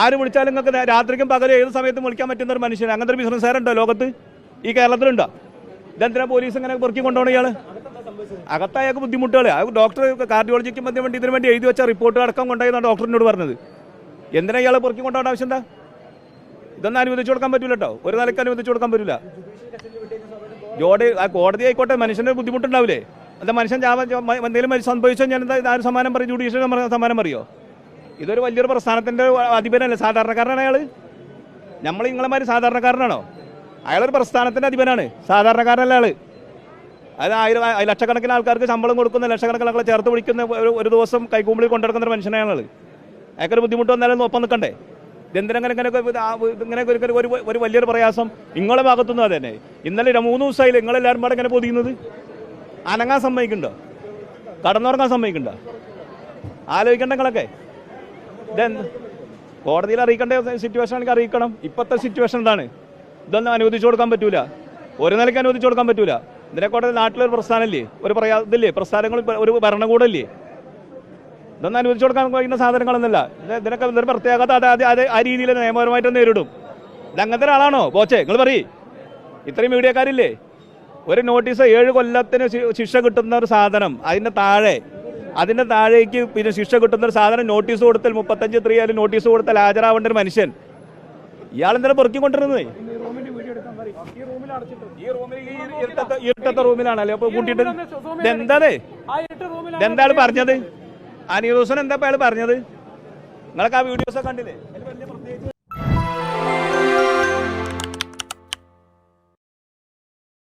ആര് വിളിച്ചാലും നിങ്ങൾക്ക് രാത്രിക്കും പകലും ഏത് സമയത്തും വിളിക്കാൻ പറ്റുന്ന ഒരു മനുഷ്യൻ അങ്ങനത്തെ ഒരു ബിസിനസ്സുകാരുണ്ടോ ലോകത്ത്? ഈ കേരളത്തിലുണ്ടോ? ഇതെന്തിനാ പോലീസ് ഇങ്ങനെ പൊറുക്കി കൊണ്ടുപോകണം ഇയാൾ? അകത്തായ ബുദ്ധിമുട്ടുകൾ ആ ഡോക്ടർ കാർഡിയോളജിക്ക് വേണ്ടി ഇതിനു വേണ്ടി എഴുതി വെച്ച റിപ്പോർട്ട് അടക്കം കൊണ്ടുപോയെന്നാണ് ഡോക്ടറിനോട് പറഞ്ഞത്. എന്തിനാ ഇയാളെ പൊറുക്കി കൊണ്ടുപോകേണ്ട ആവശ്യം എന്താ? ഇതൊന്നും അനുവദിച്ചു കൊടുക്കാൻ പറ്റില്ല കേട്ടോ ഒരു നിലയ്ക്ക് അനുവദിച്ചു കൊടുക്കാൻ പറ്റില്ല ജോഡി ആ കോടതി ആയിക്കോട്ടെ മനുഷ്യന്റെ ബുദ്ധിമുട്ടുണ്ടാവില്ലേ എന്താ മനുഷ്യൻ എന്തെങ്കിലും സംഭവിച്ചോ ഞാൻ എന്താ ആരും സമ്മാനം പറയും? ജുഡീഷ്യൽ സമ്മാനം പറയോ? ഇതൊരു വലിയൊരു പ്രസ്ഥാനത്തിന്റെ അധിപനല്ലേ? സാധാരണക്കാരനാണ് അയാൾ നമ്മൾ നിങ്ങളെമാര് സാധാരണക്കാരനാണോ? അയാളൊരു പ്രസ്ഥാനത്തിന്റെ അധിപനാണ്. സാധാരണക്കാരനല്ല ആൾ അത് ആയിരം ലക്ഷക്കണക്കിന് ആൾക്കാർക്ക് ശമ്പളം കൊടുക്കുന്ന ലക്ഷക്കണക്കിന് ആൾക്കാരെ ചേർത്ത് വിളിക്കുന്ന ഒരു ദിവസം കൈകൂമ്പിളി കൊണ്ടുനടക്കുന്ന ഒരു മനുഷ്യനാണ് അയാൾ. അയാൾക്കൊരു ബുദ്ധിമുട്ട് വന്നാലും ഒപ്പം നിൽക്കണ്ടേ? ഇതെന്തിനങ്ങനെ ഇങ്ങനെ ഒരു ഒരു വലിയൊരു പ്രയാസം നിങ്ങളുടെ ഭാഗത്തുനിന്ന് അതന്നെ തന്നെ. ഇന്നലെ മൂന്ന് ദിവസമായില്ല നിങ്ങളെല്ലാവരും പാടെ ഇങ്ങനെ പൊതിയുന്നത്? അനങ്ങാൻ സമ്മതിക്കുന്നുണ്ടോ? കടന്നുറങ്ങാൻ സമ്മതിക്കുന്നുണ്ടോ? ആലോചിക്കേണ്ട ഇതെന്ത് കോടതിയിൽ അറിയിക്കേണ്ട സിറ്റുവേഷൻ ആണെങ്കിൽ അറിയിക്കണം. ഇപ്പോഴത്തെ സിറ്റുവേഷൻ എന്താണ്? ഇതൊന്നും അനുവദിച്ചു കൊടുക്കാൻ പറ്റൂല. ഒരു നിലയ്ക്ക് അനുവദിച്ചു കൊടുക്കാൻ പറ്റൂല. ഇതിനെ കോടതി നാട്ടിലൊരു പ്രസ്ഥാനമല്ലേ ഒരു പ്രയാ ഇതില്ലേ? പ്രസ്ഥാനങ്ങൾ ഒരു ഭരണകൂടമല്ലേ ഇതൊന്നും അനുവദിച്ചു കൊടുക്കാൻ കഴിയുന്ന സാധനങ്ങളൊന്നുമല്ല. ഇത് ഇതിനൊക്കെ ഇതൊരു പ്രത്യേകത അത് അത് അത് ആ രീതിയിൽ നിയമപരമായിട്ട് നേരിടും ഇത് അങ്ങനത്തെ ഒരാളാണോ? ബോച്ചെ നിങ്ങൾ പറയ്. ഇത്രയും മീഡിയക്കാരില്ലേ? ഒരു നോട്ടീസ് ഏഴ് കൊല്ലത്തിന് ശിക്ഷ കിട്ടുന്ന ഒരു സാധനം അതിന്റെ താഴെ അതിന്റെ താഴേക്ക് പിന്നെ ശിക്ഷ കിട്ടുന്ന ഒരു സാധനം നോട്ടീസ് കൊടുത്താൽ മുപ്പത്തഞ്ച് ത്രീ ആയാലും നോട്ടീസ് കൊടുത്താൽ ഹാജരാവേണ്ട ഒരു മനുഷ്യൻ. ഇയാൾ എന്തിനാ പെറുക്കിക്കൊണ്ടിരുന്നത് ഇരുട്ടത്തെ ഇതെന്താണ്? പറഞ്ഞത്? ആ ന്യൂസിന് എന്താ അയാൾ പറഞ്ഞത്? നിങ്ങൾക്ക് ആ വീഡിയോസ് കണ്ടില്ലേ?